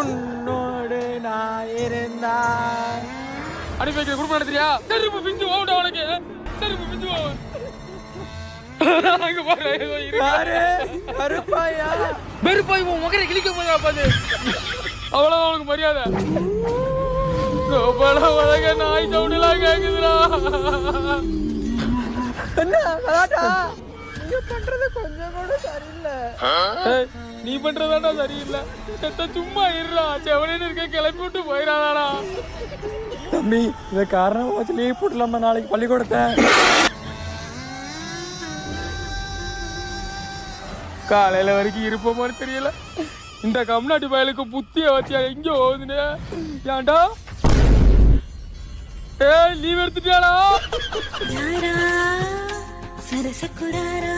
உன்னோடு நான் இருந்தான். அனுப்பி வைக்கிற குடும்பம் நடத்துறியா? செருப்பு பிஞ்சு ஓட உனக்கு. செருப்பு பிஞ்சு அங்க பாரு ஏதோ யாரு? கருப்பாயா? வெறுப்பாய் உன் முகரை கிழிக்க போதா பாத்து. அவ்வளவுதான் உனக்கு மரியாதை. பல உலக நாய் சவுண்டுலாம் கேக்குதுடா. என்ன கலாட்டா கொஞ்சம் கூட சரியில்லை. நீ பண்றதாடா சரியில்லை. செத்த சும்மா இருடா. செவனேன்னு இருக்க கிளப்பி விட்டு போயிடாதாடா தம்பி இதை காரணம் வச்சு லீவ் போட்டுலாமா நாளைக்கு பள்ளிக்கூடத்தை. காலையில வரைக்கும் இருப்போமான்னு தெரியல. இந்த கம்நாட்டு பயலுக்கு புத்திய வச்சு எங்க ஓதுனே? ஏன்டா? ஏய் லீவ் எடுத்துட்டியாடா? சரசக்குடாரா